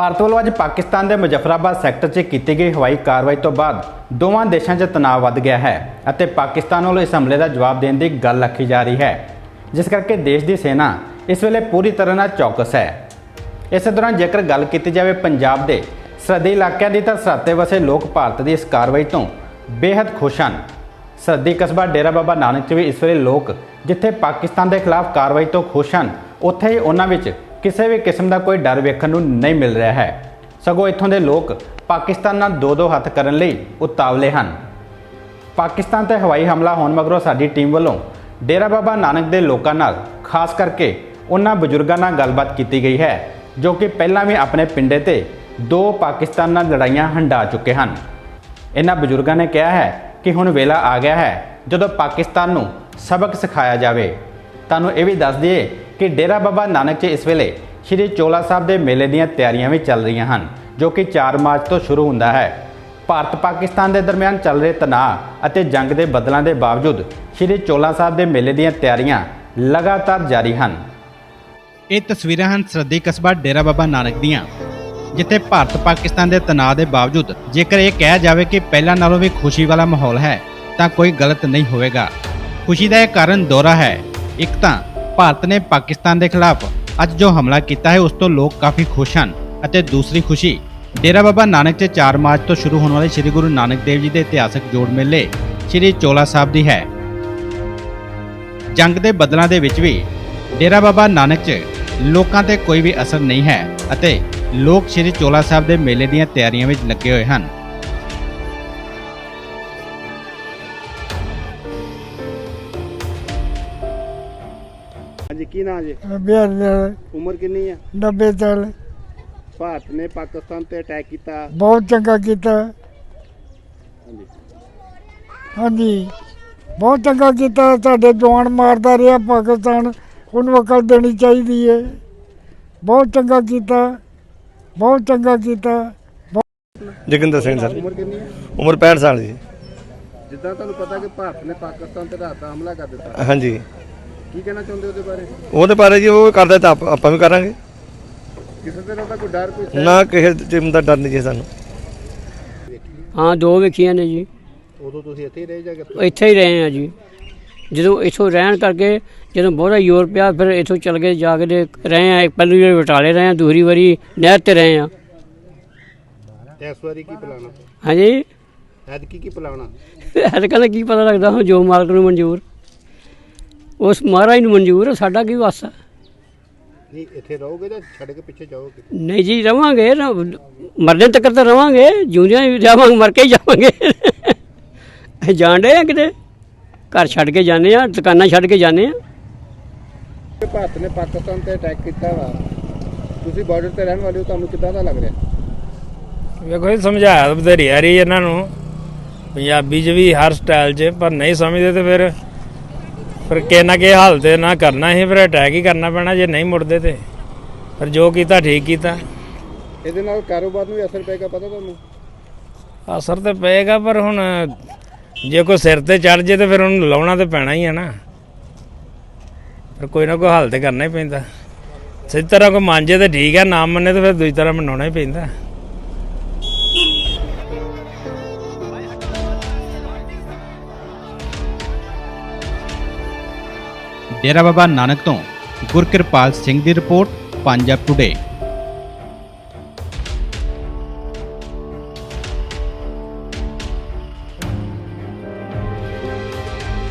ਭਾਰਤ ਵੱਲੋਂ ਅੱਜ ਪਾਕਿਸਤਾਨ ਦੇ ਮੁਜ਼ਫਰਾਬਾਦ ਸੈਕਟਰ 'ਚ ਕੀਤੀ ਗਈ ਹਵਾਈ ਕਾਰਵਾਈ ਤੋਂ ਬਾਅਦ ਦੋਵਾਂ ਦੇਸ਼ਾਂ 'ਚ ਤਣਾਅ ਵੱਧ ਗਿਆ ਹੈ ਅਤੇ ਪਾਕਿਸਤਾਨ ਵੱਲੋਂ ਇਸ ਹਮਲੇ ਦਾ ਜਵਾਬ ਦੇਣ ਦੀ ਗੱਲ ਆਖੀ ਜਾ ਰਹੀ ਹੈ। ਜਿਸ ਕਰਕੇ ਦੇਸ਼ ਦੀ ਸੈਨਾ ਇਸ ਵੇਲੇ ਪੂਰੀ ਤਰ੍ਹਾਂ ਨਾਲ ਚੌਕਸ ਹੈ। ਇਸੇ ਦੌਰਾਨ ਜੇਕਰ ਗੱਲ ਕੀਤੀ ਜਾਵੇ ਪੰਜਾਬ ਦੇ, ਸਰਹੱਦੀ ਇਲਾਕਿਆਂ ਦੀ ਤਾਂ ਸਰਹੱਦ ਵਸੇ ਲੋਕ ਭਾਰਤ ਦੀ ਇਸ ਕਾਰਵਾਈ ਤੋਂ ਬੇहद ਖੁਸ਼ ਹਨ। ਸਰਹੱਦੀ ਕਸਬਾ ਡੇਰਾ ਬਾਬਾ ਨਾਨਕ 'ਚ ਵੀ ਇਸ ਵੇਲੇ ਲੋਕ ਜਿੱਥੇ ਪਾਕਿਸਤਾਨ ਦੇ ਖਿਲਾਫ ਕਾਰਵਾਈ ਤੋਂ ਖੁਸ਼ ਹਨ, ਉੱਥੇ ਹੀ ਉਹਨਾਂ ਵਿੱਚ ਕਿਸੇ ਵੀ ਕਿਸਮ ਦਾ ਕੋਈ ਡਰ ਵੇਖਣ ਨੂੰ ਨਹੀਂ ਮਿਲ ਰਿਹਾ ਹੈ। ਸਗੋਂ ਇੱਥੋਂ ਦੇ ਲੋਕ ਪਾਕਿਸਤਾਨ ਨਾਲ ਦੋ ਦੋ ਹੱਥ ਕਰਨ ਲਈ ਉਤਾਵਲੇ ਹਨ। ਪਾਕਿਸਤਾਨ ਤੇ ਹਵਾਈ ਹਮਲਾ ਹੋਣ ਮਗਰੋਂ ਸਾਡੀ ਟੀਮ ਵੱਲੋਂ ਡੇਰਾ ਬਾਬਾ ਨਾਨਕ ਦੇ ਲੋਕਾਂ ਨਾਲ, ਖਾਸ ਕਰਕੇ ਉਹਨਾਂ ਬਜ਼ੁਰਗਾਂ ਨਾਲ ਗੱਲਬਾਤ ਕੀਤੀ ਗਈ ਹੈ, ਜੋ ਕਿ ਪਹਿਲਾਂ ਵੀ ਆਪਣੇ ਪਿੰਡੇ ਤੇ ਦੋ ਪਾਕਿਸਤਾਨ ਨਾਲ ਲੜਾਈਆਂ ਹੰਡਾ ਚੁੱਕੇ ਹਨ। ਇਹਨਾਂ ਬਜ਼ੁਰਗਾਂ ਨੇ ਕਿਹਾ ਹੈ ਕਿ ਹੁਣ ਵੇਲਾ ਆ ਗਿਆ ਹੈ, ਜਦੋਂ ਪਾਕਿਸਤਾਨ ਨੂੰ ਸਬਕ ਸਿਖਾਇਆ ਜਾਵੇ। ਤੁਹਾਨੂੰ ਇਹ ਵੀ ਦੱਸ ਦਈਏ ਕਿ ਡੇਰਾ ਬਾਬਾ ਨਾਨਕ 'ਚ ਇਸ ਵੇਲੇ ਸ਼੍ਰੀ ਚੋਲਾ ਸਾਹਿਬ ਦੇ ਮੇਲੇ ਦੀਆਂ ਤਿਆਰੀਆਂ ਵੀ ਚੱਲ ਰਹੀਆਂ ਹਨ, ਜੋ ਕਿ 4 ਮਾਰਚ ਤੋਂ ਸ਼ੁਰੂ ਹੁੰਦਾ ਹੈ। ਭਾਰਤ ਪਾਕਿਸਤਾਨ ਦੇ ਦਰਮਿਆਨ ਚੱਲ ਰਹੇ ਤਣਾਅ ਅਤੇ ਜੰਗ ਦੇ ਬਦਲਾਂ ਦੇ ਬਾਵਜੂਦ ਸ਼੍ਰੀ ਚੋਲਾ ਸਾਹਿਬ ਦੇ ਮੇਲੇ ਦੀਆਂ ਤਿਆਰੀਆਂ ਲਗਾਤਾਰ ਜਾਰੀ ਹਨ। ਇਹ ਤਸਵੀਰਾਂ ਹਨ ਸਰਦੀ ਕਸਬਾ ਡੇਰਾ ਬਾਬਾ ਨਾਨਕ ਦੀਆਂ, ਜਿੱਥੇ ਭਾਰਤ ਪਾਕਿਸਤਾਨ ਦੇ ਤਣਾਅ ਦੇ ਬਾਵਜੂਦ ਜੇਕਰ ਇਹ ਕਿਹਾ ਜਾਵੇ ਕਿ ਪਹਿਲਾਂ ਨਾਲੋਂ ਵੀ ਖੁਸ਼ੀ ਵਾਲਾ ਮਾਹੌਲ ਹੈ, ਤਾਂ ਕੋਈ ਗਲਤ ਨਹੀਂ ਹੋਵੇਗਾ। ਖੁਸ਼ੀ ਦਾ ਇਹ ਕਾਰਨ ਦੋਹਰਾ ਹੈ। ਇੱਕ ਤਾਂ ਭਾਰਤ ਨੇ ਪਾਕਿਸਤਾਨ ਦੇ ਖਿਲਾਫ ਅੱਜ ਜੋ ਹਮਲਾ ਕੀਤਾ ਹੈ, ਉਸ ਤੋਂ ਲੋਕ ਕਾਫੀ ਖੁਸ਼ ਹਨ ਅਤੇ ਦੂਸਰੀ ਖੁਸ਼ੀ, ਡੇਰਾ ਬਾਬਾ ਨਾਨਕ 'ਚ 4 ਮਾਰਚ ਤੋਂ ਸ਼ੁਰੂ ਹੋਣ ਵਾਲੇ ਸ੍ਰੀ ਗੁਰੂ ਨਾਨਕ ਦੇਵ ਜੀ ਦੇ ਇਤਿਹਾਸਕ ਜੋੜ ਮੇਲੇ ਸ੍ਰੀ ਚੋਲਾ ਸਾਹਿਬ ਦੀ ਹੈ। ਜੰਗ ਦੇ ਬਦਲਾਂ ਦੇ ਵਿੱਚ ਵੀ ਡੇਰਾ ਬਾਬਾ ਨਾਨਕ 'ਚ ਲੋਕਾਂ ਤੇ ਕੋਈ ਵੀ ਅਸਰ ਨਹੀਂ ਹੈ ਅਤੇ ਲੋਕ ਸ੍ਰੀ ਚੋਲਾ ਸਾਹਿਬ ਦੇ ਮੇਲੇ ਦੀਆਂ ਤਿਆਰੀਆਂ ਵਿੱਚ ਲੱਗੇ ਹੋਏ ਹਨ। ਹਾਂਜੀ ਕੀ ਨਾਂ ਜੀ? ਬਿਹਾਰ ਉਮਰ ਕਿੰਨੀ ਆ? 90 ਸਾਲ ਭਾਰਤ ਨੇ ਪਾਕਿਸਤਾਨ ਤੇ ਅਟੈਕ ਕੀਤਾ। ਬਹੁਤ ਚੰਗਾ ਕੀਤਾ। ਹਾਂਜੀ। ਹਾਂਜੀ। ਬਹੁਤ ਚੰਗਾ ਕੀਤਾ। ਸਾਡੇ ਜਵਾਨ ਮਾਰਦਾ ਰਿਹਾ ਪਾਕਿਸਤਾਨ। ਉਹਨੂੰ ਅਕਲ ਦੇਣੀ ਚਾਹੀਦੀ ਹੈ ਬਹੁਤ ਚੰਗਾ ਕੀਤਾ। ਬਹੁਤ ਚੰਗਾ ਕੀਤਾ। ਜੋਗਿੰਦਰ ਸਿੰਘ ਸਰ। ਉਮਰ ਕਿੰਨੀ ਆ? ਉਮਰ 65 ਸਾਲ ਜੀ। ਜਿੱਦਾਂ ਤੁਹਾਨੂੰ ਪਤਾ ਕਿ ਭਾਰਤ ਨੇ ਪਾਕਿਸਤਾਨ ਤੇ ਰਾਤ ਦਾ ਹਮਲਾ ਕਰ ਦਿੱਤਾ। ਹਾਂਜੀ। ਕੀ ਕਹਿਣਾ ਚਾਹੁੰਦੇ ਹੋ ਉਹਦੇ ਬਾਰੇ? ਉਹਦੇ ਬਾਰੇ ਜੀ ਉਹ ਕਰਦਾ ਤਾਂ ਆਪ- ਆਪਾਂ ਵੀ ਕਰਾਂਗੇ। ਕਿਸੇ ਤਰ੍ਹਾਂ ਦਾ ਕੋਈ ਡਰ ਕੋਈ? ਨਾ ਕਿਸੇ ਜਿਮ ਦਾ ਡਰ ਨਹੀਂ ਜੀ ਸਾਨੂੰ। ਹਾਂ ਦੋ ਵੇਖੀਆਂ ਨੇ ਜੀ। ਉਦੋਂ ਤੁਸੀਂ ਇੱਥੇ ਹੀ ਰਹੇ ਜਾਂ ਕਿੱਥੇ? ਉਹ ਇੱਥੇ ਹੀ ਰਹੇ ਆ ਜੀ। ਜਦੋਂ ਇੱਥੋਂ ਰਹਿਣ ਕਰਕੇ ਜਦੋਂ ਬਹੁਤਾ ਯੂਰਪ ਆ ਫਿਰ ਇੱਥੋਂ ਚੱਲ ਕੇ ਜਾ ਕੇ ਰਹੇ ਆ। ਪਹਿਲੀ ਵਾਰੀ ਬਟਾਲੇ ਰਹੇ ਆ ਦੂਸਰੀ ਵਾਰੀ ਨਹਿਰ ਤੇ ਰਹੇ ਆ। ਤੇ ਇਸ ਵਾਰੀ ਕੀ ਪਲਾਣਾ ਹਾਂਜੀ? ਐਦ ਕੀ ਕੀ ਪਲਾਣਾ ਇਹ ਕਹਿੰਦਾ ਕੀ ਪਤਾ ਲੱਗਦਾ ਹੁਣ ਜੋ ਮਾਲਕ ਨੂੰ ਮਨਜ਼ੂਰ। ਉਸ ਮਹਾਰਾਜ ਨੂੰ ਮਨਜ਼ੂਰ ਆ, ਸਾਡਾ ਕੀ ਵਾਸਾ? ਨਹੀਂ ਇੱਥੇ ਰਹੋਗੇ ਜਾਂ ਛੱਡ ਕੇ ਪਿੱਛੇ ਜਾਓਗੇ। ਨਹੀਂ ਜੀ ਰਵਾਂਗੇ ਮਰਨੇ ਤੱਕ ਤਾਂ ਰਵਾਂਗੇ ਜਿਉਂਦਿਆਂ ਵੀ ਜਾਵਾਂਗੇ ਮਰ ਕੇ ਹੀ ਜਾਵਾਂਗੇ। ਜਾਣਦੇ ਆ ਕਿਤੇ? ਘਰ ਛੱਡ ਕੇ ਜਾਂਦੇ ਆ ਦੁਕਾਨਾਂ ਛੱਡ ਕੇ ਜਾਂਦੇ ਆ। ਭਾਰਤ ਨੇ ਪਾਕਿਸਤਾਨ ਤੇ ਅਟੈਕ ਕੀਤਾ ਵਾ। ਤੁਸੀਂ ਬਾਰਡਰ ਤੇ ਰਹਿਣ ਵਾਲੇ ਹੋ ਤੁਹਾਨੂੰ ਕਿੱਦਾਂ ਦਾ ਲੱਗ ਰਿਹਾ? ਵੇਖੋ ਜੀ ਸਮਝਾਇਆ ਤਾਂ ਬਥੇਰੀ ਆ ਰਹੀ ਇਹਨਾਂ ਨੂੰ। ਪੰਜਾਬੀ 'ਚ ਵੀ ਹਰ ਸਟਾਈਲ 'ਚ ਪਰ ਨਹੀਂ ਸਮਝਦੇ ਤੇ ਫਿਰ ਫਿਰ ਕਿਸੇ ਨਾ ਕਿਸੇ ਹਾਲ ਤੇ ਨਾ ਕਰਨਾ ਹੀ ਫਿਰ ਅਟੈਕ ਹੀ ਕਰਨਾ ਪੈਣਾ ਜੇ ਨਹੀਂ ਮੁੜਦੇ ਤੇ। ਪਰ ਜੋ ਕੀਤਾ ਠੀਕ ਕੀਤਾ। ਇਹਦੇ ਨਾਲ ਕਾਰੋਬਾਰ ਨੂੰ ਵੀ ਅਸਰ ਪਏਗਾ ਪਤਾ ਤੁਹਾਨੂੰ? ਅਸਰ ਤੇ ਪਏਗਾ ਪਰ ਹੁਣ ਜੇ ਕੋਈ ਸਿਰ ਤੇ ਚੜ ਜੇ ਤੇ ਫਿਰ ਉਹਨੂੰ ਲਾਉਣਾ ਤੇ ਪੈਣਾ ਹੀ ਆ ਨਾ। ਫਿਰ ਕੋਈ ਨਾ ਕੋਈ ਹੱਲ ਤੇ ਕਰਨਾ ਹੀ ਪੈਂਦਾ। ਸਿੱਧੀ ਤਰ੍ਹਾਂ ਕੋਈ ਮੰਨ ਜੇ ਤੇ ਠੀਕ ਹੈ ਨਾ ਮੰਨੇ ਤੇ ਫਿਰ ਦੂਜੀ ਤਰ੍ਹਾਂ ਮਨਾਉਣਾ ਹੀ ਪੈਂਦਾ। ਡੇਰਾ ਬਾਬਾ ਨਾਨਕ ਤੋਂ ਗੁਰਕਿਰਪਾਲ ਸਿੰਘ ਦੀ ਰਿਪੋਰਟ ਪੰਜਾਬ ਟੁਡੇ